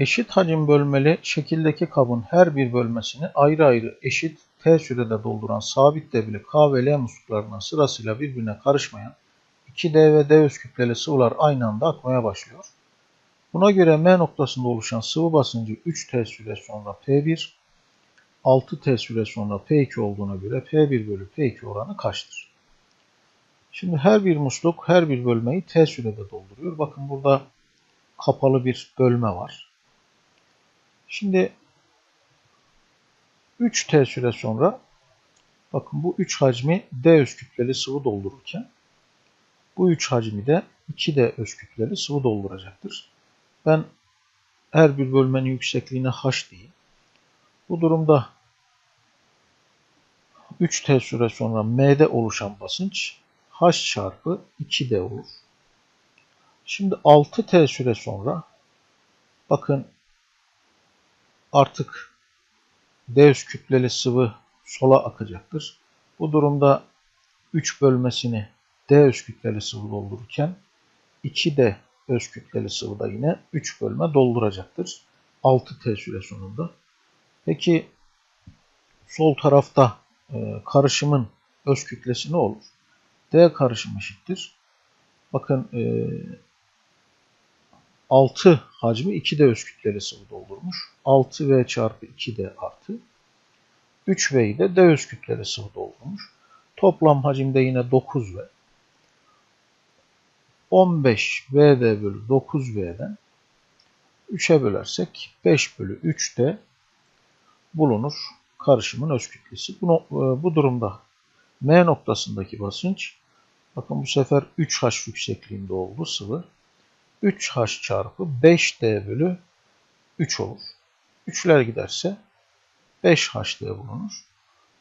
Eşit hacim bölmeli şekildeki kabın her bir bölmesini ayrı ayrı eşit T sürede dolduran sabit debili K ve L musluklarından sırasıyla birbirine karışmayan 2D ve D öz kütleli sıvılar aynı anda akmaya başlıyor. Buna göre M noktasında oluşan sıvı basıncı 3T süre sonra P1, 6T süre sonra P2 olduğuna göre P1 bölü P2 oranı kaçtır? Şimdi her bir musluk her bir bölmeyi T sürede dolduruyor. Bakın burada kapalı bir bölme var. Şimdi 3T süre sonra bakın bu 3 hacmi D öz kütleli sıvı doldururken bu 3 hacmi de 2D öz kütleli sıvı dolduracaktır. Ben her bir bölmenin yüksekliğine H diyeyim. Bu durumda 3T süre sonra M'de oluşan basınç H çarpı 2D olur. Şimdi 6T süre sonra bakın artık D kütleli sıvı sola akacaktır. Bu durumda 3 bölmesini D öz kütleli sıvı doldururken 2D öz kütleli sıvı da yine 3 bölme dolduracaktır. 6T süre sonunda. Peki sol tarafta e, karışımın öz kütlesi ne olur? D karışım eşittir. Bakın e, 6 hacmi 2D öz kütleli sıvı doldurmuş. 6V çarpı 2D artı 3V'yi de D öz kütleli sıvı doldurmuş. Toplam hacimde yine 9V. 15 VD bölü 9 V'den 3'e bölersek 5 bölü 3 de bulunur karışımın öz kütlesi. Bu, bu durumda M noktasındaki basınç bakın bu sefer 3H yüksekliğinde oldu sıvı. 3H çarpı 5D bölü 3 olur. 3'ler giderse 5HD bulunur.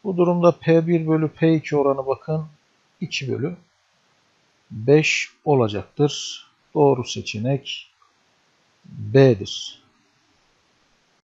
Bu durumda P1 bölü P2 oranı bakın 2 bölü 5 olacaktır. Doğru seçenek B'dir.